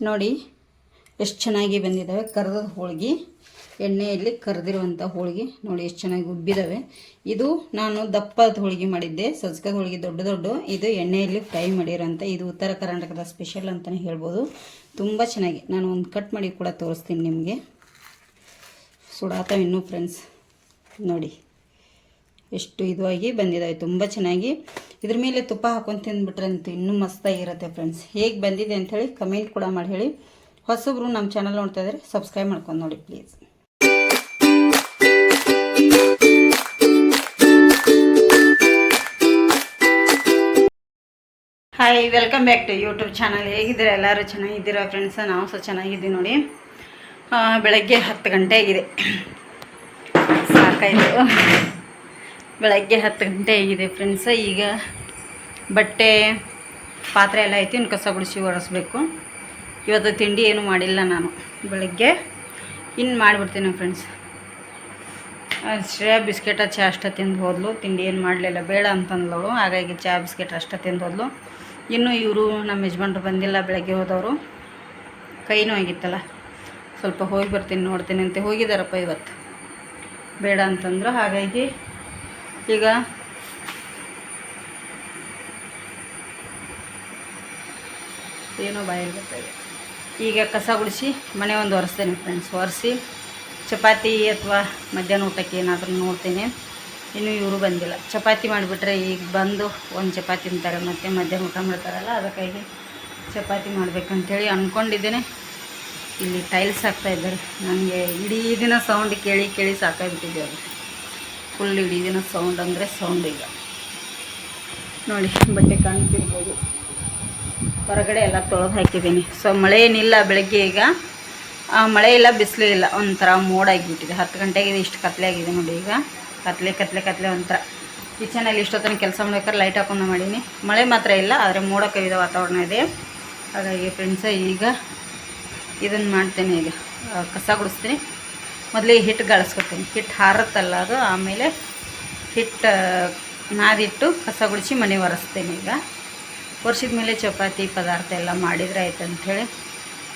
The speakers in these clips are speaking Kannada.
ನೋಡಿ, ಎಷ್ಟು ಚೆನ್ನಾಗಿ ಬಂದಿದ್ದಾವೆ ಕರೆದ ಹೋಳಿಗೆ, ಎಣ್ಣೆಯಲ್ಲಿ ಕರೆದಿರುವಂಥ ಹೋಳಿಗೆ ನೋಡಿ ಎಷ್ಟು ಚೆನ್ನಾಗಿ ಉಬ್ಬಿದ್ದಾವೆ ಇದು ನಾನು ದಪ್ಪದ ಹೋಳಿಗೆ ಮಾಡಿದ್ದೆ, ಸಜ್ಕದ ಹೋಳಿಗೆ ದೊಡ್ಡ ದೊಡ್ಡ. ಇದು ಎಣ್ಣೆಯಲ್ಲಿ ಫ್ರೈ ಮಾಡಿರೋಂಥ ಇದು ಉತ್ತರ ಕರ್ನಾಟಕದ ಸ್ಪೆಷಲ್ ಅಂತಲೇ ಹೇಳ್ಬೋದು. ತುಂಬ ಚೆನ್ನಾಗಿ, ನಾನು ಒಂದು ಕಟ್ ಮಾಡಿ ಕೂಡ ತೋರಿಸ್ತೀನಿ ನಿಮಗೆ. ಸುಡಾತಾವ ಇನ್ನೂ, ಫ್ರೆಂಡ್ಸ್. ನೋಡಿ. ಎಷ್ಟು ಇದಾಗಿ ಬಂದಿದ್ದಾವೆ ತುಂಬ ಚೆನ್ನಾಗಿ. ಇದ್ರ ಮೇಲೆ ತುಪ್ಪ ಹಾಕೊಂಡು ತಿಂದ್ಬಿಟ್ರೆ ಅಂತೂ ಇನ್ನೂ ಮಸ್ತಾಗಿರುತ್ತೆ ಫ್ರೆಂಡ್ಸ್ ಹೇಗೆ ಬಂದಿದೆ ಅಂಥೇಳಿ ಕಮೆಂಟ್ ಕೂಡ ಮಾಡಿ ಹೇಳಿ. ಹೊಸಬ್ರು ನಮ್ಮ ಚಾನಲ್ ನೋಡ್ತಾ ಇದ್ದಾರೆ ಸಬ್ಸ್ಕ್ರೈಬ್ ಮಾಡ್ಕೊಂಡು ನೋಡಿ please hi welcome back to YouTube channel ಹೇಗಿದ್ದೀರಾ? ಎಲ್ಲರೂ ಚೆನ್ನಾಗಿದ್ದೀರಾ ಫ್ರೆಂಡ್ಸ್ ನಾವು ಸಹ ಚೆನ್ನಾಗಿದ್ದೀವಿ ನೋಡಿ. ಬೆಳಗ್ಗೆ ಹತ್ತು ಗಂಟೆ ಆಗಿದೆ. ಸಾಕಾಯಿತು. ಬೆಳಗ್ಗೆ ಹತ್ತು ಗಂಟೆ ಆಗಿದೆ ಫ್ರೆಂಡ್ಸ ಈಗ ಬಟ್ಟೆ, ಪಾತ್ರೆ ಎಲ್ಲ ಐತಿ, ಇನ್ನು ಕಸ ಗುಡಿಸಿ ಒರೆಸ್ಬೇಕು. ಇವತ್ತು ತಿಂಡಿ ಏನು ಮಾಡಿಲ್ಲ ನಾನು. ಬೆಳಗ್ಗೆ ಇನ್ನು ಮಾಡಿಬಿಡ್ತೀನಿ ಫ್ರೆಂಡ್ಸ್ ಶ್ರೇಯಾ ಬಿಸ್ಕೆಟ ಚಹಾ ಅಷ್ಟೇ ತಿಂದು ಹೋದ್ಲು. ತಿಂಡಿ ಏನು ಮಾಡಲಿಲ್ಲ, ಬೇಡ ಅಂತಂದಳು ಹಾಗಾಗಿ ಚಹಾ ಬಿಸ್ಕೆಟ್ ಅಷ್ಟೇ ತಿಂದು ಹೋದ್ಲು. ಇನ್ನೂ ಇವರು ನಮ್ಮ ಯಜಮಾನ್ರು ಬಂದಿಲ್ಲ, ಬೆಳಗ್ಗೆ ಹೋದವರು. ಕೈನೂ ಆಗಿತ್ತಲ್ಲ ಸ್ವಲ್ಪ ಹೋಗಿ ಬರ್ತೀನಿ, ನೋಡ್ತೀನಿ ಅಂತ ಹೋಗಿದ್ದಾರಪ್ಪ ಇವತ್ತು. ಬೇಡ ಅಂತಂದ್ರು. ಹಾಗಾಗಿ ಈಗ ಏನೋ ಬಾಯಲ್ಲಿ ಬರ್ತಾಯಿದೆ. ಈಗ ಕಸ ಗುಡಿಸಿ ಮನೆ ಒಂದು ಒರೆಸ್ತೇನೆ ಫ್ರೆಂಡ್ಸ್ ಒರೆಸಿ ಚಪಾತಿ ಅಥವಾ ಮಧ್ಯಾಹ್ನ ಊಟಕ್ಕೆ ಏನಾದರೂ ನೋಡ್ತೇನೆ. ಇನ್ನೂ ಇವರು ಬಂದಿಲ್ಲ. ಚಪಾತಿ ಮಾಡಿಬಿಟ್ರೆ ಈಗ ಬಂದು ಒಂದು ಚಪಾತಿ ತಿಂತಾರೆ, ಮತ್ತು ಮಧ್ಯಾಹ್ನ ಊಟ ಮಾಡ್ತಾರಲ್ಲ, ಅದಕ್ಕಾಗಿ ಚಪಾತಿ ಮಾಡ್ಬೇಕಂತೇಳಿ ಅಂದ್ಕೊಂಡಿದ್ದೇನೆ ಇಲ್ಲಿ ಟೈಲ್ಸ್ ಹಾಕ್ತಾಯಿದ್ದಾರೆ ನನಗೆ ಇಡೀ ದಿನ ಸೌಂಡ್ ಕೇಳಿ ಕೇಳಿ ಸಾಕಾಗ್ಬಿಟ್ಟಿದೆ ಅದು. ಫುಲ್ ಇಡೀ ಸೌಂಡ್ ಅಂದರೆ ಸೌಂಡ್ ಈಗ. ನೋಡಿ, ಬಟ್ಟೆ ಕಾಣ್ತಿರ್ಬೋದು. ಹೊರಗಡೆ ಎಲ್ಲ ತೊಳೆದು ಹಾಕಿದ್ದೀನಿ. ಸೊ ಮಳೆ ಏನಿಲ್ಲ ಬೆಳಗ್ಗೆ ಈಗ. ಮಳೆ ಇಲ್ಲ, ಬಿಸಿಲು ಇಲ್ಲ. ಒಂಥರ ಮೋಡ ಆಗಿಬಿಟ್ಟಿದೆ. ಹತ್ತು ಗಂಟೆಗೆ ಇಷ್ಟು ಕತ್ಲೆ ಆಗಿದೆ ನೋಡಿ ಈಗ. ಕತ್ಲೆ ಕತ್ಲೆ ಕತ್ಲೆ ಒಂಥರ. ಕಿಚನಲ್ಲಿ ಇಷ್ಟೊತ್ತನ ಕೆಲಸ ಮಾಡ್ಬೇಕಾದ್ರೆ ಲೈಟ್ ಹಾಕೊಂಡು ಮಾಡೀನಿ. ಮಳೆ ಮಾತ್ರ ಇಲ್ಲ, ಆದರೆ ಮೋಡ ಕವಿದ ವಾತಾವರಣ ಇದೆ. ಹಾಗಾಗಿ ಫ್ರೆಂಡ್ಸ ಈಗ ಇದನ್ನು ಮಾಡ್ತೇನೆ ಈಗ. ಕಸ ಗುಡಿಸ್ತೀನಿ. ಮೊದಲಿಗೆ ಹಿಟ್ಟು ಗಳಿಸ್ಕೊತೀನಿ. ಹಿಟ್ಟು ಹಾರುತ್ತಲ್ಲ ಅದು, ಆಮೇಲೆ ಹಿಟ್ಟು, ನಾದಿಟ್ಟು ಕಸ ಗುಡಿಸಿ ಮನೆ ಒರೆಸ್ತೇನೆ ಈಗ. ಒರೆಸಿದ ಮೇಲೆ ಚಪಾತಿ, ಪದಾರ್ಥ ಎಲ್ಲ ಮಾಡಿದರೆ ಆಯ್ತು ಅಂಥೇಳಿ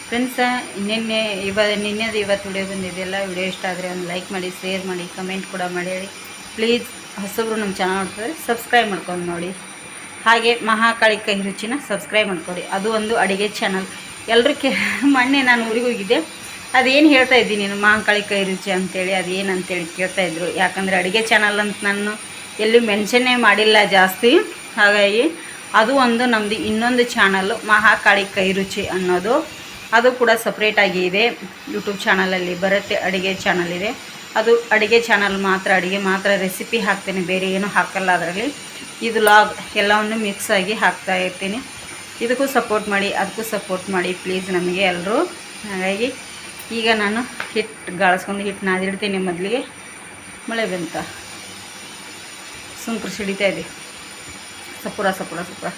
ಫ್ರೆಂಡ್ಸ ನಿನ್ನೆ ಇವ, ನಿನ್ನೆದು ಇವತ್ತು ವಿಡಿಯೋ ಬಂದಿದೆಯಲ್ಲ ವಿಡಿಯೋ ಇಷ್ಟ ಆದರೆ ಒಂದು ಲೈಕ್ ಮಾಡಿ ಶೇರ್ ಮಾಡಿ ಕಮೆಂಟ್ ಕೂಡ ಮಾಡಿ ಹೇಳಿ. ಪ್ಲೀಸ್ ಹೊಸಬ್ರು ನಮ್ಮ ಚಾನಲ್ ನೋಡ್ತಾರೆ ಸಬ್ಸ್ಕ್ರೈಬ್ ಮಾಡ್ಕೊಂಡು ನೋಡಿ. ಹಾಗೆ ಮಹಾಕಾಳಿ ಕೈ ರುಚಿನ ಸಬ್ಸ್ಕ್ರೈಬ್ ಮಾಡ್ಕೊಡಿ. ಅದು ಒಂದು ಅಡುಗೆ ಚಾನಲ್ ಎಲ್ಲರೂ ಕೆ, ಮೊನ್ನೆ ನಾನು ಊರಿಗೆ ಹೋಗಿದ್ದೆ. ಅದೇನು ಹೇಳ್ತಾ ಇದ್ದೀನಿ, ನೀನು ಮಾಂಕಾಳಿ ಕೈ ರುಚಿ ಅಂತೇಳಿ, ಅದೇನು ಅಂತೇಳಿ ಕೇಳ್ತಾಯಿದ್ರು ಯಾಕಂದರೆ ಅಡುಗೆ ಚಾನಲ್ ಅಂತ ನಾನು ಎಲ್ಲೂ ಮೆನ್ಷನ್ನೇ ಮಾಡಿಲ್ಲ ಜಾಸ್ತಿ. ಹಾಗಾಗಿ ಅದು ಒಂದು ನಮ್ಮದು ಇನ್ನೊಂದು ಚಾನಲ್ಲು ಮಹಾಕಾಳಿ ಕೈ ರುಚಿ ಅನ್ನೋದು. ಅದು ಕೂಡ ಸಪ್ರೇಟಾಗಿ ಇದೆ. ಯೂಟ್ಯೂಬ್ ಚಾನಲಲ್ಲಿ ಬರುತ್ತೆ, ಅಡುಗೆ ಚಾನಲ್ ಇದೆ. ಅದು ಅಡುಗೆ ಚಾನಲ್ ಮಾತ್ರ, ಅಡುಗೆ ಮಾತ್ರ ರೆಸಿಪಿ ಹಾಕ್ತೇನೆ, ಬೇರೆ ಏನೂ ಹಾಕಲ್ಲ ಅದರಲ್ಲಿ. ಇದು ಲಾಗ್ ಎಲ್ಲವನ್ನು ಮಿಕ್ಸ್ ಆಗಿ ಹಾಕ್ತಾ ಇರ್ತೀನಿ. ಇದಕ್ಕೂ ಸಪೋರ್ಟ್ ಮಾಡಿ, ಅದಕ್ಕೂ ಸಪೋರ್ಟ್ ಮಾಡಿ ಪ್ಲೀಸ್ ನಮಗೆ ಎಲ್ಲರೂ ಹಾಗಾಗಿ ಈಗ ನಾನು ಹಿಟ್ಟು ಗಾಳಿಸ್ಕೊಂಡು ಹಿಟ್ಟು ನಾದಿಡ್ತೀನಿ ಮೊದಲಿಗೆ. ಮಳೆ ಬಂತ. ಸುಂಕರು ಸಿಡಿತಾ ಇದೆ. ಸಪುರ ಸಪುರ ಸಪುರ.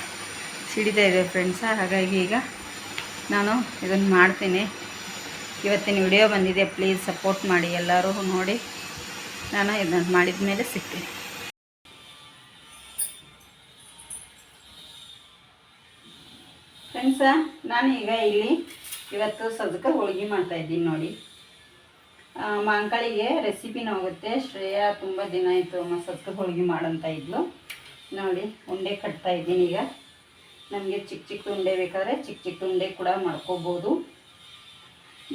ಸಿಡಿತಾ ಇದೆ ಫ್ರೆಂಡ್ಸ ಹಾಗಾಗಿ ಈಗ ನಾನು ಇದನ್ನು ಮಾಡ್ತೀನಿ. ಇವತ್ತಿನ ವಿಡಿಯೋ ಬಂದಿದೆ. ಪ್ಲೀಸ್ ಸಪೋರ್ಟ್ ಮಾಡಿ. ಎಲ್ಲರೂ ನೋಡಿ ನಾನು ಇದನ್ನು ಮಾಡಿದ ಮೇಲೆ ಸಿಗ್ತೀನಿ. ಫ್ರೆಂಡ್ಸ ಈಗ ಇಲ್ಲಿ ಇವತ್ತು ಸಜ್ಕ ಹೋಳಿಗೆ ಮಾಡ್ತಾ ಇದ್ದೀನಿ ನೋಡಿ. ಮಾಂಕಾಳಿಗೆ ರೆಸಿಪಿನ ಹೋಗುತ್ತೆ. ಶ್ರೇಯಾ ತುಂಬ ದಿನ ಆಯಿತು ಅಮ್ಮ ಸಜ್ಕ ಹೋಳಿಗೆ ಮಾಡಂತ ಇದ್ಲು. ನೋಡಿ, ಉಂಡೆ ಕಟ್ತಾ ಇದ್ದೀನಿ ಈಗ. ನಮಗೆ ಚಿಕ್ಕ ಚಿಕ್ಕ ಉಂಡೆ ಬೇಕಾದರೆ ಚಿಕ್ಕ ಚಿಕ್ಕ ಉಂಡೆ ಕೂಡ ಮಾಡ್ಕೋಬೋದು.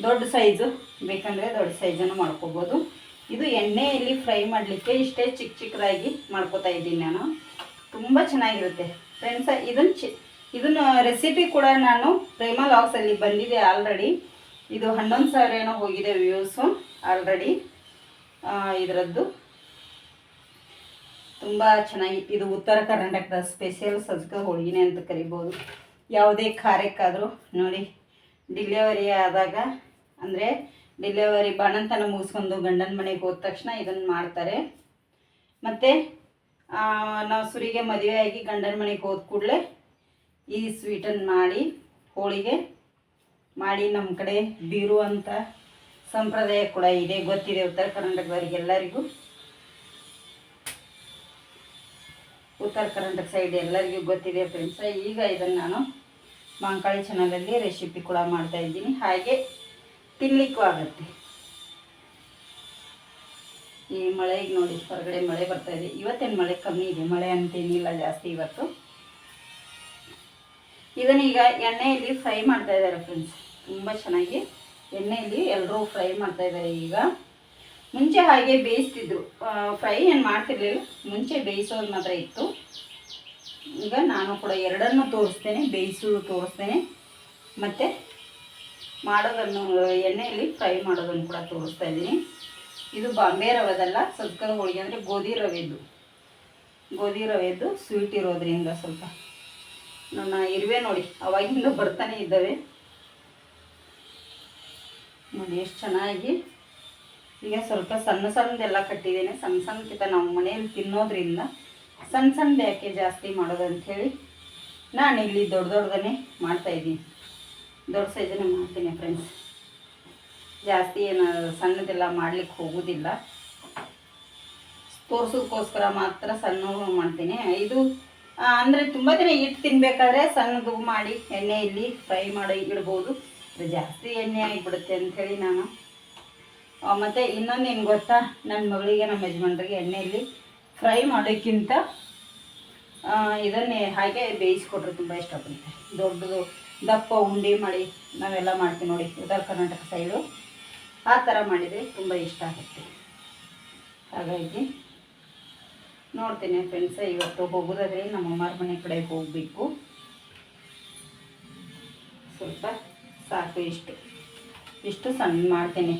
ದೊಡ್ಡ ಸೈಜು ಬೇಕಂದರೆ ದೊಡ್ಡ ಸೈಜನ್ನು ಮಾಡ್ಕೋಬೋದು. ಇದು ಎಣ್ಣೆಯಲ್ಲಿ ಫ್ರೈ ಮಾಡಲಿಕ್ಕೆ ಇಷ್ಟೇ ಚಿಕ್ಕ ಚಿಕ್ಕದಾಗಿ ಮಾಡ್ಕೋತಾ ಇದ್ದೀನಿ ನಾನು. ತುಂಬ ಚೆನ್ನಾಗಿರುತ್ತೆ. ಫ್ರೆಂಡ್ಸ ಇದನ್ನು ಚಿ ಇದನ್ನು ರೆಸಿಪಿ ಕೂಡ ನಾನು ಪ್ರೇಮ ಲಾಗ್ಸಲ್ಲಿ ಬಂದಿದೆ ಆಲ್ರೆಡಿ ಇದು ಹನ್ನೊಂದು ಸಾವಿರ ಏನೋ ಹೋಗಿದೆ ವ್ಯೂಸು ಆಲ್ರೆಡಿ ಇದರದ್ದು. ತುಂಬ ಚೆನ್ನಾಗಿ, ಇದು ಉತ್ತರ ಕರ್ನಾಟಕದ ಸ್ಪೆಷಲ್ ಸಜ್ಕ ಹೋಳಿಗೆನೆ ಅಂತ ಕರಿಬೋದು. ಯಾವುದೇ ಕಾರ್ಯಕ್ಕಾದರೂ ನೋಡಿ ಡಿಲಿವರಿ ಆದಾಗ, ಅಂದರೆ ಡಿಲಿವರಿ ಬಾಣಂತನ ಮುಗಿಸ್ಕೊಂಡು ಗಂಡನ ಮನೆಗೆ ಹೋದ ತಕ್ಷಣ ಇದನ್ನು ಮಾಡ್ತಾರೆ. ಮತ್ತು ನಾವು ಸುರಿಗೆ ಮದುವೆಯಾಗಿ ಗಂಡನ ಮನೆಗೆ ಹೋದ ಕೂಡಲೇ ಈ ಸ್ವೀಟನ್ನು ಮಾಡಿ ಹೋಳಿಗೆ ಮಾಡಿ ನಮ್ಮ ಕಡೆ ಬೀರು ಅಂತ ಸಂಪ್ರದಾಯ ಕೂಡ ಇದೆ, ಗೊತ್ತಿದೆ ಉತ್ತರ ಕರ್ನಾಟಕದವರಿಗೆಲ್ಲರಿಗೂ ಉತ್ತರ ಕರ್ನಾಟಕ ಸೈಡ್ ಎಲ್ಲರಿಗೂ ಗೊತ್ತಿದೆ ಫ್ರೆಂಡ್ಸ ಈಗ ಇದನ್ನು ನಾನು ಮಾಂಕಾಳಿ ಚಾನಲಲ್ಲಿ ರೆಸಿಪಿ ಕೂಡ ಮಾಡ್ತಾ ಇದ್ದೀನಿ. ಹಾಗೆ ತಿನ್ನಲಿಕ್ಕೂ ಆಗುತ್ತೆ. ಈ ಮಳೆಗೆ ನೋಡಿ, ಹೊರಗಡೆ ಮಳೆ ಬರ್ತಾ ಇದೆ. ಇವತ್ತೇನು ಮಳೆ ಕಮ್ಮಿ ಇದೆ? ಮಳೆ ಅಂತೇನಿಲ್ಲ ಜಾಸ್ತಿ ಇವತ್ತು. ಇದನ್ನ ಈಗ ಎಣ್ಣೆಯಲ್ಲಿ ಫ್ರೈ ಮಾಡ್ತಾ ಇದ್ದಾರೆ ಫ್ರೆಂಡ್ಸ್ ತುಂಬ ಚೆನ್ನಾಗಿ ಎಣ್ಣೆಯಲ್ಲಿ ಎಲ್ಲರೂ ಫ್ರೈ ಮಾಡ್ತಾ ಇದ್ದಾರೆ ಈಗ. ಮುಂಚೆ ಹಾಗೆ ಬೇಯಿಸ್ತಿದ್ರು. ಫ್ರೈ ಏನು ಮಾಡ್ತಿರ್ಲಿಲ್ಲ. ಮುಂಚೆ ಬೇಯಿಸೋದು ಮಾತ್ರ ಇತ್ತು. ಈಗ ನಾನು ಕೂಡ ಎರಡನ್ನು ತೋರಿಸ್ತೇನೆ. ಬೇಯಿಸೋದು ತೋರಿಸ್ತೇನೆ. ಮತ್ತು ಮಾಡೋದನ್ನು, ಎಣ್ಣೆಯಲ್ಲಿ ಫ್ರೈ ಮಾಡೋದನ್ನು ಕೂಡ ತೋರಿಸ್ತಾ ಇದ್ದೀನಿ. ಇದು ಬಾಂಬೆ ರವೆದಲ್ಲ. ಸಜ್ಕದ ಹೋಳಿಗೆ ಅಂದರೆ ಗೋಧಿ ರವೆದು. ಗೋಧಿ ರವೆದು ಸ್ವೀಟ್ ಇರೋದ್ರಿಂದ ಸ್ವಲ್ಪ ನನ್ನ ಇರುವೆ ನೋಡಿ ಅವಾಗಿಂದ ಬರ್ತಾನೆ ಇದ್ದಾವೆ. ನೋಡಿ ಎಷ್ಟು ಚೆನ್ನಾಗಿ. ಈಗ ಸ್ವಲ್ಪ ಸಣ್ಣ ಸಣ್ಣದೆಲ್ಲ ಕಟ್ಟಿದ್ದೇನೆ. ಸಣ್ಣ ಸಣ್ಣಕ್ಕಿಂತ ನಾವು ಮನೆಯಲ್ಲಿ ತಿನ್ನೋದ್ರಿಂದ ಸಣ್ಣ ಸಣ್ಣದು ಯಾಕೆ ಜಾಸ್ತಿ ಮಾಡೋದು ಅಂಥೇಳಿ ನಾನು ಇಲ್ಲಿ ದೊಡ್ಡ ದೊಡ್ಡದನ್ನೇ ಮಾಡ್ತಾಯಿದ್ದೀನಿ ದೊಡ್ಡ ಸೈಜನ್ನೇ ಮಾಡ್ತೀನಿ ಫ್ರೆಂಡ್ಸ್ ಜಾಸ್ತಿ ಏನು ಸಣ್ಣದೆಲ್ಲ ಮಾಡ್ಲಿಕ್ಕೆ ಹೋಗೋದಿಲ್ಲ. ತೋರ್ಸೋದಕ್ಕೋಸ್ಕರ ಮಾತ್ರ ಸಣ್ಣ ಮಾಡ್ತೀನಿ. ಆ, ಅಂದರೆ ತುಂಬ ದಿನ ಹಿಟ್ಟು ತಿನ್ನಬೇಕಾದ್ರೆ ಸಣ್ಣದು ಮಾಡಿ ಎಣ್ಣೆಯಲ್ಲಿ ಫ್ರೈ ಮಾಡಿ ಇಡ್ಬೋದು. ಅದು ಜಾಸ್ತಿ ಎಣ್ಣೆ ಆಗಿಬಿಡುತ್ತೆ ಅಂಥೇಳಿ ನಾನು. ಮತ್ತು ಇನ್ನೊಂದು ಏನು ಗೊತ್ತಾ? ನನ್ನ ಮಗಳಿಗೆ ನಮ್ಮ ಯಜಮಾನ್ರಿಗೆ ಎಣ್ಣೆಯಲ್ಲಿ ಫ್ರೈ ಮಾಡೋಕ್ಕಿಂತ ಇದನ್ನೇ ಹಾಗೆ ಬೇಯಿಸ್ಕೊಟ್ರೆ ತುಂಬ ಇಷ್ಟಪಡುತ್ತೆ. ದೊಡ್ಡದು ದಪ್ಪ ಉಂಡೆ ಮಾಡಿ ನಾವೆಲ್ಲ ಮಾಡ್ತೀವಿ ನೋಡಿ, ಉತ್ತರ ಕರ್ನಾಟಕ ಸೈಡು ಆ ಥರ ಮಾಡಿದರೆ ತುಂಬ ಇಷ್ಟ ಆಗುತ್ತೆ. ಹಾಗಾಗಿ ನೋಡ್ತೀನಿ ಫ್ರೆಂಡ್ಸ್ ಇವತ್ತು ಹೋಗೋದಾದ್ರೆ ನಮ್ಮ ಅಮ್ಮರ ಮನೆ ಕಡೆ ಹೋಗಬೇಕು. ಸ್ವಲ್ಪ ಸಾಕು ಇಷ್ಟು. ಇಷ್ಟು ಸಣ್ಣ ಮಾಡ್ತೀನಿ.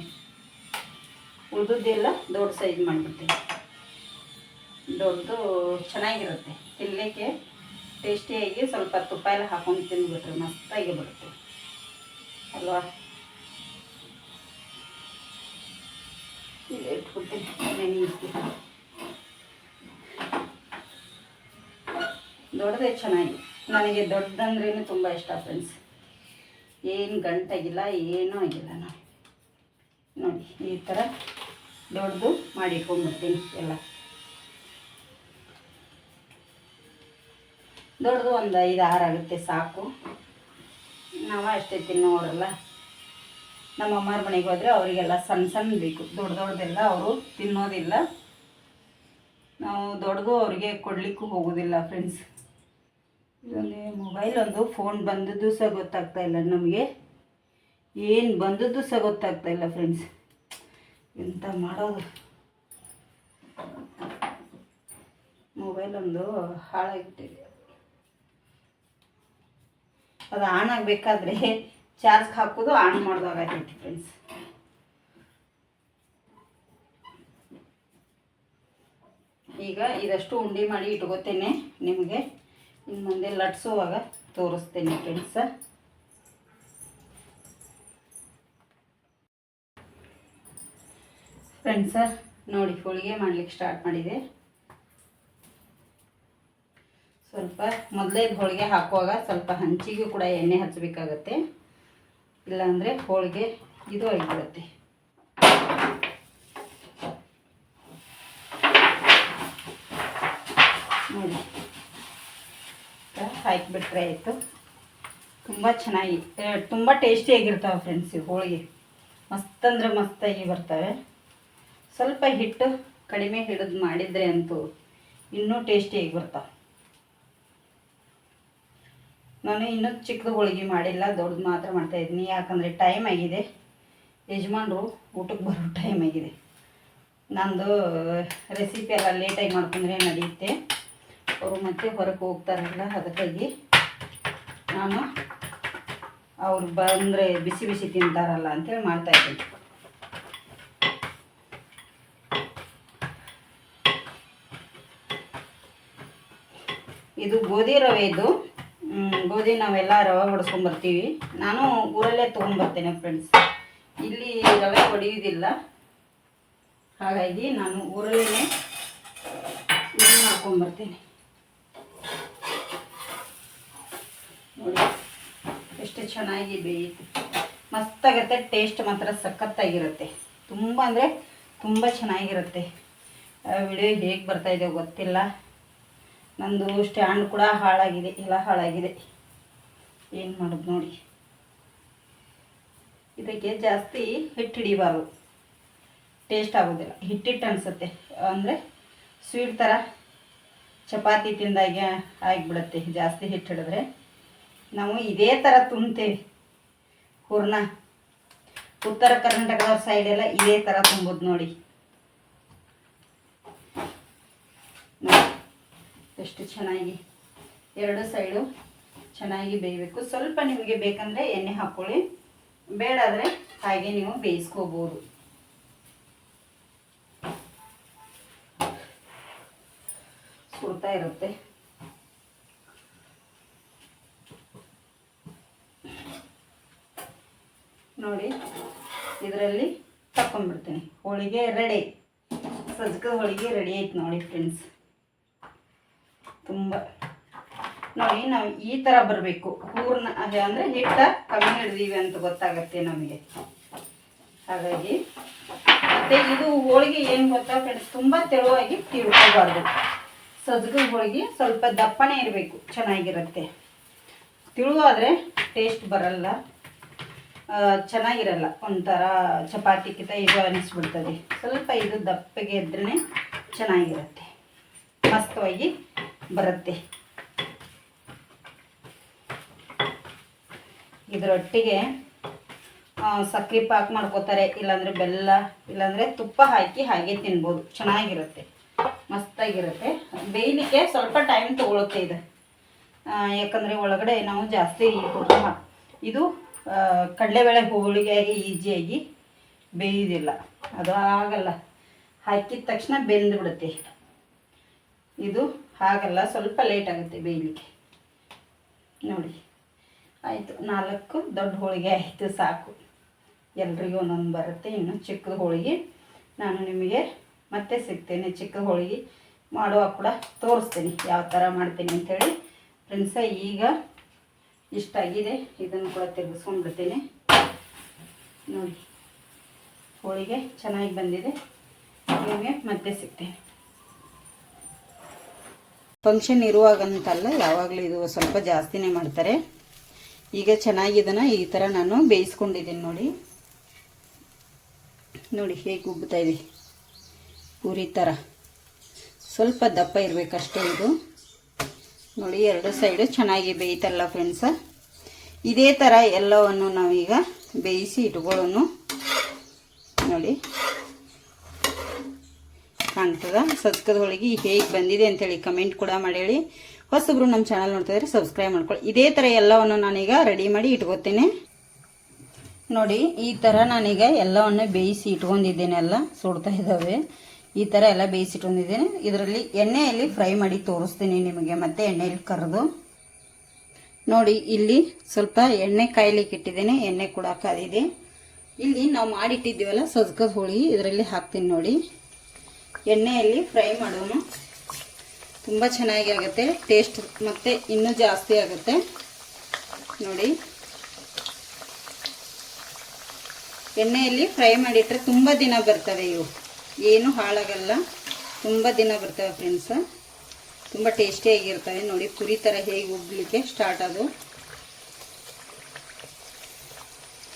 ಉಳಿದದ್ದೆಲ್ಲ ದೊಡ್ಡ ಸೈಜ್ ಮಾಡಿಬಿಡ್ತೀನಿ. ದೊಡ್ಡದು ಚೆನ್ನಾಗಿರುತ್ತೆ. ತಿನ್ನಲಿಕ್ಕೆ ಟೇಸ್ಟಿಯಾಗಿ ಸ್ವಲ್ಪ ತುಪ್ಪ ಎಲ್ಲ ಹಾಕೊಂಡು ತಿಂದುಬಿಟ್ರೆ ಮಸ್ತಾಗಿ ಬರುತ್ತೆ. ಅಲ್ವಾ? ಇಲ್ಲೇ ಇಟ್ಕೊತೀನಿ ದೊಡ್ಡದೇ ಚೆನ್ನಾಗಿ. ನನಗೆ ದೊಡ್ಡದಂದ್ರೇ ತುಂಬ ಇಷ್ಟ ಫ್ರೆಂಡ್ಸ್ ಏನು ಗಂಟಾಗಿಲ್ಲ ಏನೂ ಆಗಿಲ್ಲ ನಾನು ನೋಡಿ, ಈ ಥರ ದೊಡ್ಡದು ಮಾಡಿ ಇಟ್ಕೊಂಡ್ಬಿಡ್ತೀನಿ ಎಲ್ಲ. ದೊಡ್ಡದು ಒಂದು ಐದು, ಆರು ಆಗುತ್ತೆ, ಸಾಕು. ನಾವು ಅಷ್ಟೇ ತಿನ್ನೋರಲ್ಲ. ನಮ್ಮ ಅಮ್ಮರ ಮನೆಗೆ ಹೋದರೆ ಅವರಿಗೆಲ್ಲ ಸಣ್ಣ ಸಣ್ಣ ಬೇಕು. ದೊಡ್ಡ ದೊಡ್ಡದೆಲ್ಲ ಅವರು ತಿನ್ನೋದಿಲ್ಲ. ನಾವು ದೊಡ್ಡದು ಅವರಿಗೆ ಕೊಡಲಿಕ್ಕೂ ಹೋಗೋದಿಲ್ಲ ಫ್ರೆಂಡ್ಸ್ ಇದೊಂದು ಮೊಬೈಲ್ ಒಂದು ಫೋನ್ ಬಂದದ್ದು ಸಹ ಗೊತ್ತಾಗ್ತಾ ಇಲ್ಲ ನಮಗೆ. ಏನು ಬಂದದ್ದು ಸಹ ಗೊತ್ತಾಗ್ತಾ ಇಲ್ಲ ಫ್ರೆಂಡ್ಸ್ ಎಂತ ಮಾಡೋದು? ಮೊಬೈಲ್ ಒಂದು ಹಾಳಾಗಿಬಿಟ್ಟಿದೆ ಅದು ಆನ್ ಆಗಬೇಕಾದ್ರೆ ಚಾರ್ಜ್ ಹಾಕೋದು ಆನ್ ಮಾಡ್ದಾಗೈತಿ ಫ್ರೆಂಡ್ಸ್ ಈಗ ಇದಷ್ಟು ಉಂಡೆ ಮಾಡಿ ಇಟ್ಕೋತೇನೆ ನಿಮಗೆ. ಇನ್ನು ಮುಂದೆ ಲಟ್ಸುವಾಗ ತೋರಿಸ್ತೇನೆ ಫ್ರೆಂಡ್ಸ ಫ್ರೆಂಡ್ಸ ನೋಡಿ ಹೋಳಿಗೆ ಮಾಡ್ಲಿಕ್ಕೆ ಸ್ಟಾರ್ಟ್ ಮಾಡಿದೆ. ಸ್ವಲ್ಪ ಮೊದಲೇ ಹೋಳಿಗೆ ಹಾಕುವಾಗ ಸ್ವಲ್ಪ ಹಂಚಿಗೂ ಕೂಡ ಎಣ್ಣೆ ಹಚ್ಚಬೇಕಾಗತ್ತೆ ಇಲ್ಲಾಂದರೆ ಹೋಳಿಗೆ ಇದು ಆಗಿಬಿಡುತ್ತೆ ನೋಡಿ ಹಾಕಿಬಿಟ್ರೆ ಆಯಿತು. ತುಂಬ ಚೆನ್ನಾಗಿ ತುಂಬ ಟೇಸ್ಟಿಯಾಗಿರ್ತಾವೆ ಫ್ರೆಂಡ್ಸ್ ಈ ಹೋಳಿಗೆ. ಮಸ್ತ್ ಮಸ್ತಾಗಿ ಬರ್ತವೆ. ಸ್ವಲ್ಪ ಹಿಟ್ಟು ಕಡಿಮೆ ಹಿಡಿದು ಮಾಡಿದರೆ ಅಂತೂ ಇನ್ನೂ ಟೇಸ್ಟಿಯಾಗಿ ಬರ್ತಾವೆ. ನಾನು ಇನ್ನೂ ಚಿಕ್ಕದು ಹೋಳಿಗೆ ಮಾಡಿಲ್ಲ, ದೊಡ್ಡದು ಮಾತ್ರ ಮಾಡ್ತಾ ಇದ್ದೀನಿ. ಯಾಕಂದರೆ ಟೈಮ್ ಆಗಿದೆ. ಯಜಮಾನ್ರು ಊಟಕ್ಕೆ ಬರೋ ಟೈಮ್ ಆಗಿದೆ. ನಂದು ರೆಸಿಪಿ ಎಲ್ಲ ಲೇಟಾಗಿ ಮಾಡ್ಕೊಂಡ್ರೆ ನಡೆಯುತ್ತೆ. ಅವರು ಮತ್ತೆ ಹೊರಗೆ ಹೋಗ್ತಾರಲ್ಲ, ಅದಕ್ಕಾಗಿ ನಾನು ಅವ್ರು ಬಂದರೆ ಬಿಸಿ ಬಿಸಿ ತಿಂತಾರಲ್ಲ ಅಂತೇಳಿ ಮಾಡ್ತಾಯಿದ್ದೀನಿ ಇದು ಗೋಧಿ ರವೆ ಇದು. ಗೋಧಿ ನಾವೆಲ್ಲ ರವೆ ಹೊಡ್ಸ್ಕೊಂಬರ್ತೀವಿ ನಾನು ಊರಲ್ಲೇ ತೊಗೊಂಬರ್ತೇನೆ ಫ್ರೆಂಡ್ಸ್ ಇಲ್ಲಿ ರವೆ ಹೊಡೆಯೋದಿಲ್ಲ ಹಾಗಾಗಿ ನಾನು ಊರಲ್ಲೇ ಮಾಡ್ಕೊಂಬರ್ತೇನೆ. ನೋಡಿ. ಎಷ್ಟು ಚೆನ್ನಾಗಿ ಬೇಯುತ್ತೆ ಮಸ್ತಾಗತ್ತೆ ಟೇಸ್ಟ್ ಮಾತ್ರ ಸಖತ್ತಾಗಿರುತ್ತೆ. ತುಂಬ ಅಂದರೆ ತುಂಬ ಚೆನ್ನಾಗಿರುತ್ತೆ. ವಿಡಿಯೋ ಹೇಗೆ ಬರ್ತಾ ಇದೆ ಗೊತ್ತಿಲ್ಲ. ನಂದು ಸ್ಟ್ಯಾಂಡ್ ಕೂಡ ಹಾಳಾಗಿದೆ, ಎಲ್ಲ ಹಾಳಾಗಿದೆ. ಏನು ಮಾಡೋದು ನೋಡಿ. ಇದಕ್ಕೆ ಜಾಸ್ತಿ ಹಿಟ್ಟು ಹಿಡಿಬಾರ್ದು. ಟೇಸ್ಟ್ ಆಗೋದಿಲ್ಲ. ಹಿಟ್ಟಿಟ್ಟು ಅನಿಸುತ್ತೆ. ಅಂದರೆ ಸ್ವೀಟ್ ಥರ ಚಪಾತಿ ತಿಂದಾಗೆ ಆಗಿಬಿಡುತ್ತೆ ಜಾಸ್ತಿ ಹಿಟ್ಟು ಹಿಡಿದ್ರೆ. ನಾವು ಇದೇ ಥರ ತುಂಬ್ತೇವೆ. ಹೂರ್ಣ. ಉತ್ತರ ಕರ್ನಾಟಕದವ್ರ ಸೈಡೆಲ್ಲ ಇದೇ ಥರ ತುಂಬೋದು ನೋಡಿ. ನೋಡಿ, ಎಷ್ಟು ಚೆನ್ನಾಗಿ. ಎರಡು ಸೈಡು ಚೆನ್ನಾಗಿ ಬೇಯಬೇಕು. ಸ್ವಲ್ಪ ನಿಮಗೆ ಬೇಕಂದರೆ ಎಣ್ಣೆ ಹಾಕ್ಕೊಳ್ಳಿ ಬೇಡಾದರೆ ಹಾಗೆ ನೀವು ಬೇಯಿಸ್ಕೋಬೋದು. ಸುಡ್ತಾ ಇರುತ್ತೆ ನೋಡಿ ಇದರಲ್ಲಿ ತಕೊಂಡ್ಬಿಡ್ತೀನಿ ಹೋಳಿಗೆ ರೆಡಿ ಸಜ್ಕದ ಹೋಳಿಗೆ ರೆಡಿ ಆಯ್ತು ನೋಡಿ ಫ್ರೆಂಡ್ಸ್ ತುಂಬ. ನೋಡಿ ನಾವು ಈ ಥರ ಬರಬೇಕು. ಹೂರ್ಣ ಅದೇ ಅಂದರೆ ಹಿಟ್ಟ ಕಮ್ಮಿ ಹಿಡಿದೀವಿ ಅಂತ ಗೊತ್ತಾಗತ್ತೆ ನಮಗೆ. ಹಾಗಾಗಿ ಮತ್ತು ಇದು ಹೋಳಿಗೆ ಏನು ಗೊತ್ತಾ ಫ್ರೆಂಡ್ಸ್ ತುಂಬ ತೆಳುವಾಗಿ ತಿಳ್ಕೊಬಾರ್ದು. ಸಜ್ಗದ ಹೋಳಿಗೆ ಸ್ವಲ್ಪ ದಪ್ಪನೇ ಇರಬೇಕು. ಚೆನ್ನಾಗಿರುತ್ತೆ. ತಿಳುವಾದರೆ ಟೇಸ್ಟ್ ಬರಲ್ಲ. ಚೆನ್ನಾಗಿರಲ್ಲ. ಒಂಥರ ಚಪಾತಿಗಿಂತ ಇದು ಅನಿಸ್ಬಿಡ್ತದೆ. ಸ್ವಲ್ಪ ಇದು ದಪ್ಪಗೆ ಇದ್ರೇ ಚೆನ್ನಾಗಿರುತ್ತೆ. ಮಸ್ತವಾಗಿ ಬರುತ್ತೆ. ಇದರೊಟ್ಟಿಗೆ ಸಕ್ಕರೆ ಪಾಕ್ ಮಾಡ್ಕೋತಾರೆ. ಇಲ್ಲಾಂದರೆ ಬೆಲ್ಲ, ಇಲ್ಲಾಂದರೆ ತುಪ್ಪ ಹಾಕಿ ಹಾಗೆ ತಿನ್ಬೋದು. ಚೆನ್ನಾಗಿರುತ್ತೆ. ಮಸ್ತಾಗಿರುತ್ತೆ. ಬೇಯಲಿಕ್ಕೆ ಸ್ವಲ್ಪ ಟೈಮ್ ತೊಗೊಳುತ್ತೆ ಇದು. ಯಾಕಂದರೆ ಒಳಗಡೆ ನಾವು ಜಾಸ್ತಿ ಇದು ಕಡಲೆಬೇಳೆ ಹೋಳಿಗೆಯಾಗಿ ಈಸಿಯಾಗಿ ಬೇಯೋದಿಲ್ಲ. ಅದು ಆಗಲ್ಲ. ಹಾಕಿದ ತಕ್ಷಣ ಬೆಂದು ಬಿಡುತ್ತೆ ಇದು ಹಾಗಲ್ಲ, ಸ್ವಲ್ಪ ಲೇಟ್ ಆಗುತ್ತೆ ಬೇಯಲಿಕ್ಕೆ. ನೋಡಿ, ಆಯಿತು. ನಾಲ್ಕು ದೊಡ್ಡ ಹೋಳಿಗೆ ಆಯಿತು, ಸಾಕು. ಎಲ್ರಿಗೂ ಒಂದೊಂದು ಬರುತ್ತೆ. ಇನ್ನು ಚಿಕ್ಕದ ಹೋಳಿಗೆ ನಾನು ನಿಮಗೆ ಮತ್ತೆ ಸಿಗ್ತೇನೆ. ಚಿಕ್ಕ ಹೋಳಿಗೆ ಮಾಡುವಾಗ ಕೂಡ ತೋರಿಸ್ತೀನಿ. ಯಾವ ಥರ ಮಾಡ್ತೀನಿ ಅಂಥೇಳಿ ಫ್ರೆಂಡ್ಸ, ಈಗ ಇಷ್ಟಾಗಿದೆ. ಇದನ್ನು ಕೂಡ ತಿರುಗಿಸ್ಕೊಂಡ್ಬಿಡ್ತೀನಿ ನೋಡಿ, ಹೋಳಿಗೆ ಚೆನ್ನಾಗಿ ಬಂದಿದೆ. ನಿಮಗೆ ಮತ್ತೆ ಸಿಗ್ತೇನೆ. ಫಂಕ್ಷನ್ ಇರುವಾಗಂತಲ್ಲ ಯಾವಾಗಲೂ ಇದು ಸ್ವಲ್ಪ ಜಾಸ್ತಿನೇ ಮಾಡ್ತಾರೆ. ಈಗ ಚೆನ್ನಾಗಿದನ ಈ ಥರ ನಾನು ಬೇಯಿಸ್ಕೊಂಡಿದ್ದೀನಿ ನೋಡಿ. ನೋಡಿ, ಹೇಗೆ ಉಬ್ಬುತ್ತಾ ಇದೆ. ಪೂರಿ ಥರ ಸ್ವಲ್ಪ ದಪ್ಪ ಇರಬೇಕಷ್ಟೇ ಇದು. ನೋಡಿ, ಎರಡು ಸೈಡು ಚೆನ್ನಾಗಿ ಬೇಯ್ತಲ್ಲ ಫ್ರೆಂಡ್ಸ ಇದೇ ಥರ ಎಲ್ಲವನ್ನು ನಾವೀಗ ಬೇಯಿಸಿ ಇಟ್ಕೊಳ್ಳೋನು. ನೋಡಿ. ಕಾಣ್ತದ? ಸದ್ಕದ ಹೋಳಿಗೆ ಹೇಗೆ ಬಂದಿದೆ ಅಂತೇಳಿ ಕಮೆಂಟ್ ಕೂಡ ಮಾಡಿ ಹೇಳಿ ಹೊಸಬ್ರು ನಮ್ಮ ಚಾನಲ್ ನೋಡ್ತಾ ಇದ್ರೆ ಸಬ್ಸ್ಕ್ರೈಬ್ ಮಾಡ್ಕೊಳ್ಳಿ. ಇದೇ ಥರ ಎಲ್ಲವನ್ನು ನಾನೀಗ ರೆಡಿ ಮಾಡಿ ಇಟ್ಕೋತೇನೆ. ನೋಡಿ, ಈ ಥರ ನಾನೀಗ ಎಲ್ಲವನ್ನು ಬೇಯಿಸಿ ಇಟ್ಕೊಂಡಿದ್ದೇನೆ ಎಲ್ಲ ಸುಡ್ತಾ ಇದ್ದಾವೆ. ಈ ಥರ ಎಲ್ಲ ಬೇಯಿಸಿಟ್ಕೊಂಡಿದ್ದೀನಿ. ಇದರಲ್ಲಿ ಎಣ್ಣೆಯಲ್ಲಿ ಫ್ರೈ ಮಾಡಿ ತೋರಿಸ್ತೀನಿ ನಿಮಗೆ, ಮತ್ತೆ ಎಣ್ಣೆಯಲ್ಲಿ ಕರೆದು. ನೋಡಿ, ಇಲ್ಲಿ ಸ್ವಲ್ಪ ಎಣ್ಣೆ ಕಾಯ್ಲಿಕ್ಕೆ ಇಟ್ಟಿದ್ದೀನಿ, ಎಣ್ಣೆ ಕೂಡ ಕಾದಿದೆ. ಇಲ್ಲಿ ನಾವು ಮಾಡಿಟ್ಟಿದ್ದೀವಲ್ಲ ಸಜ್ಕದ ಹೋಳಿ, ಇದರಲ್ಲಿ ಹಾಕ್ತೀನಿ ನೋಡಿ. ಎಣ್ಣೆಯಲ್ಲಿ ಫ್ರೈ ಮಾಡೋಣ. ತುಂಬ ಚೆನ್ನಾಗಿ ಆಗುತ್ತೆ, ಟೇಸ್ಟ್ ಮತ್ತು ಇನ್ನೂ ಜಾಸ್ತಿ ಆಗುತ್ತೆ. ನೋಡಿ. ಎಣ್ಣೆಯಲ್ಲಿ ಫ್ರೈ ಮಾಡಿಟ್ರೆ ತುಂಬ ದಿನ ಬರ್ತವೆ ಇವು. ಏನು ಹಾಳಾಗಲ್ಲ. ತುಂಬ ದಿನ ಬರ್ತವೆ ಫ್ರೆಂಡ್ಸ ತುಂಬ ಟೇಸ್ಟಿಯಾಗಿರ್ತವೆ ನೋಡಿ, ಪುರಿ ಥರ ಹೇಗೆ ಉಗ್ಲಿಕ್ಕೆ ಸ್ಟಾರ್ಟ್ ಅದು.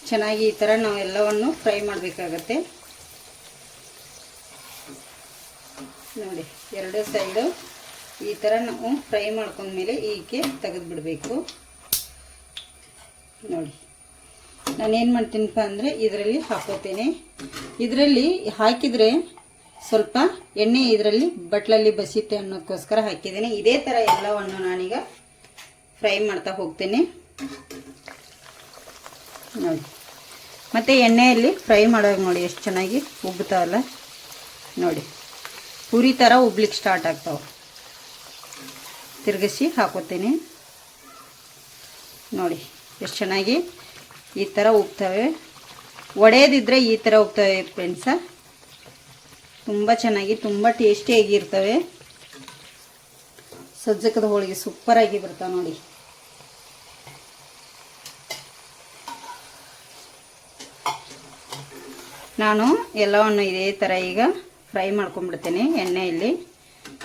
ಚೆನ್ನಾಗಿ ಈ ಥರ ನಾವು ಎಲ್ಲವನ್ನು ಫ್ರೈ ಮಾಡಬೇಕಾಗತ್ತೆ. ನೋಡಿ, ಎರಡು ಸೈಡು ಈ ಥರ ನಾವು ಫ್ರೈ ಮಾಡ್ಕೊಂಡ್ಮೇಲೆ ಈಕೆ ತೆಗೆದುಬಿಡಬೇಕು. ನೋಡಿ. ನಾನೇನು ಮಾಡ್ತೀನಪ್ಪ ಅಂದರೆ ಇದರಲ್ಲಿ ಹಾಕೋತೇನೆ. ಇದರಲ್ಲಿ ಹಾಕಿದರೆ ಸ್ವಲ್ಪ ಎಣ್ಣೆ ಇದರಲ್ಲಿ ಬಟ್ಲಲ್ಲಿ ಬಸಿತೆ ಅನ್ನೋದಕ್ಕೋಸ್ಕರ ಹಾಕಿದ್ದೀನಿ. ಇದೇ ಥರ ಎಲ್ಲವನ್ನು ನಾನೀಗ ಫ್ರೈ ಮಾಡ್ತಾ ಹೋಗ್ತೇನೆ. ನೋಡಿ. ಮತ್ತು ಎಣ್ಣೆಯಲ್ಲಿ ಫ್ರೈ ಮಾಡೋದು ನೋಡಿ ಎಷ್ಟು ಚೆನ್ನಾಗಿ ಉಬ್ಬುತ್ತಾವಲ್ಲ ನೋಡಿ. ಪೂರಿ ಥರ ಉಬ್ಲಿಕ್ಕೆ ಸ್ಟಾರ್ಟ್ ಆಗ್ತಾವೆ. ತಿರುಗಿಸಿ ಹಾಕೋತೀನಿ. ನೋಡಿ, ಎಷ್ಟು ಚೆನ್ನಾಗಿ ಈ ಥರ ಹೋಗ್ತವೆ ಒಡೆಯದಿದ್ದರೆ ಈ ಥರ ಹೋಗ್ತವೆ ಫ್ರೆಂಡ್ಸ ತುಂಬ ಚೆನ್ನಾಗಿ, ತುಂಬ ಟೇಸ್ಟಿಯಾಗಿರ್ತವೆ ಸಜ್ಜಕದ ಹೋಳಿಗೆ ಸೂಪರಾಗಿ ಬರ್ತಾವೆ ನೋಡಿ. ನಾನು ಎಲ್ಲವನ್ನು ಇದೇ ಥರ ಈಗ ಫ್ರೈ ಮಾಡ್ಕೊಂಡ್ಬಿಡ್ತೇನೆ ಎಣ್ಣೆಯಲ್ಲಿ.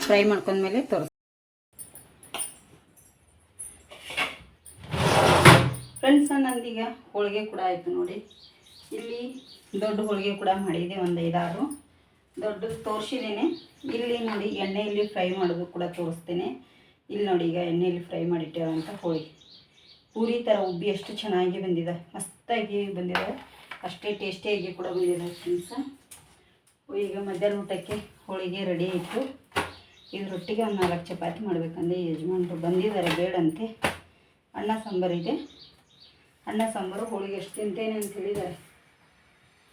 ಫ್ರೈ ಮಾಡ್ಕೊಂಡ್ಮೇಲೆ ತೋರಿಸ್ ಫ್ರೆಂಡ್ಸ್ ನಂದೀಗ ಹೋಳಿಗೆ ಕೂಡ ಆಯಿತು ನೋಡಿ. ಇಲ್ಲಿ ದೊಡ್ಡ ಹೋಳಿಗೆ ಕೂಡ ಮಾಡಿದೆ, ಒಂದು ಐದಾರು. ದೊಡ್ಡ ತೋರಿಸಿದ್ದೀನಿ ಇಲ್ಲಿ ನೋಡಿ ಎಣ್ಣೆಯಲ್ಲಿ ಫ್ರೈ ಮಾಡೋದು ಕೂಡ ತೋರಿಸ್ತೇನೆ ಇಲ್ಲಿ ನೋಡಿ ಈಗ ಎಣ್ಣೆಯಲ್ಲಿ ಫ್ರೈ ಮಾಡಿಟ್ಟಿರೋಂಥ ಹೋಳಿಗೆ ಪೂರಿ ಥರ ಉಬ್ಬಿ ಎಷ್ಟು ಚೆನ್ನಾಗಿ ಬಂದಿದೆ. ಮಸ್ತಾಗಿ ಬಂದಿದೆ. ಅಷ್ಟೇ ಟೇಸ್ಟಿಯಾಗಿ ಕೂಡ ಬಂದಿದೆ ಫ್ರೆಂಡ್ಸ ಈಗ ಮಧ್ಯಾಹ್ನ ಊಟಕ್ಕೆ ಹೋಳಿಗೆ ರೆಡಿ ಆಯಿತು. ಇದ್ರೊಟ್ಟಿಗೆ ಒಂದು ನಾಲ್ಕು ಚಪಾತಿ ಮಾಡಬೇಕಂದ್ರೆ ಯಜಮಾನರು ಬಂದಿದ್ದಾರೆ ಬೇಡಂತೆ. ಅನ್ನ ಸಾಂಬಾರಿದೆ ಅನ್ನ, ಸಾಂಬಾರು, ಹೋಳಿಗೆ ಎಷ್ಟು ತಿಂತೇನೆ ಅಂತ ಹೇಳಿದ್ದಾರೆ.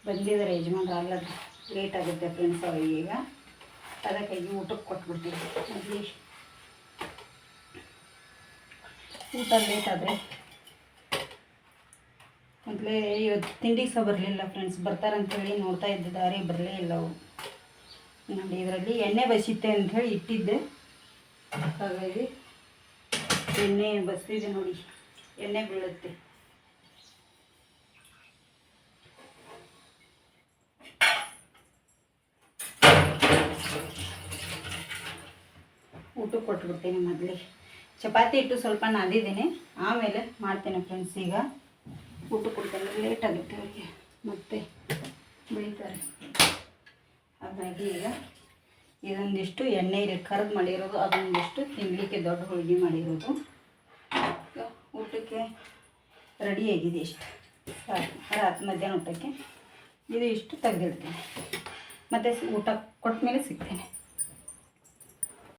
ಬಂದಿದ್ದಾರೆ ಯಜಮಾನ್ರು ಅಲ್ಲದ ಲೇಟ್ ಆಗುತ್ತೆ ಫ್ರೆಂಡ್ಸ್ ಅವರಿಗೆ ಈಗ. ಅದಕ್ಕಾಗಿ ಊಟಕ್ಕೆ ಕೊಟ್ಬಿಡ್ತೀವಿ ಅಲ್ಲಿ ಊಟ ಲೇಟ್ ಆದರೆ. ಮೊದಲೇ ಇವತ್ತು ತಿಂಡಿಗೆ ಸಹ ಬರಲಿಲ್ಲ ಫ್ರೆಂಡ್ಸ್ ಬರ್ತಾರಂತೇಳಿ ನೋಡ್ತಾ ಇದ್ದಿದ್ದಾರೆ, ಬರಲೇ ಇಲ್ಲ ಅವು ನೋಡಿ, ಇದರಲ್ಲಿ ಎಣ್ಣೆ ಬಸಿತ್ತೆ ಅಂಥೇಳಿ ಇಟ್ಟಿದ್ದೆ. ಹಾಗಾಗಿ ಎಣ್ಣೆ ಬಸ್ತಿದೆ ನೋಡಿ. ಎಣ್ಣೆ ಬೀಳುತ್ತೆ. ಊಟಕ್ಕೆ ಕೊಟ್ಬಿಡ್ತೀನಿ ಮೊದಲಿಗೆ ಚಪಾತಿ ಹಿಟ್ಟು ಸ್ವಲ್ಪ ನಾದಿದ್ದೀನಿ. ಆಮೇಲೆ ಮಾಡ್ತೇನೆ ಫ್ರೆಂಡ್ಸ್ ಈಗ. ಊಟ ಕೊಡ್ತಾರೆ ಲೇಟ್ ಆಗುತ್ತೆ ಅವರಿಗೆ. ಮತ್ತೆ ಬೆಳಿತಾರೆ. ಹಾಗಾಗಿ ಈಗ ಇದೊಂದಿಷ್ಟು ಎಣ್ಣೆಯಲ್ಲಿ ಕರೆದು ಮಾಡಿರೋದು, ಅದೊಂದಿಷ್ಟು ತಿನ್ನಲಿಕ್ಕೆ ದೊಡ್ಡ ಹೋಳಿಗೆ ಮಾಡಿರೋದು. ಊಟಕ್ಕೆ ಊಟಕ್ಕೆ ಆಗಿದೆ ಇಷ್ಟು. ಸಾಕು. ರಾತ್ರಿ ಮಧ್ಯಾಹ್ನ ಊಟಕ್ಕೆ. ಇದು ಇಷ್ಟು ತೆಗೆದಿಡ್ತೀನಿ. ಮತ್ತು ಊಟ ಕೊಟ್ಟ ಮೇಲೆ ಸಿಗ್ತೇನೆ.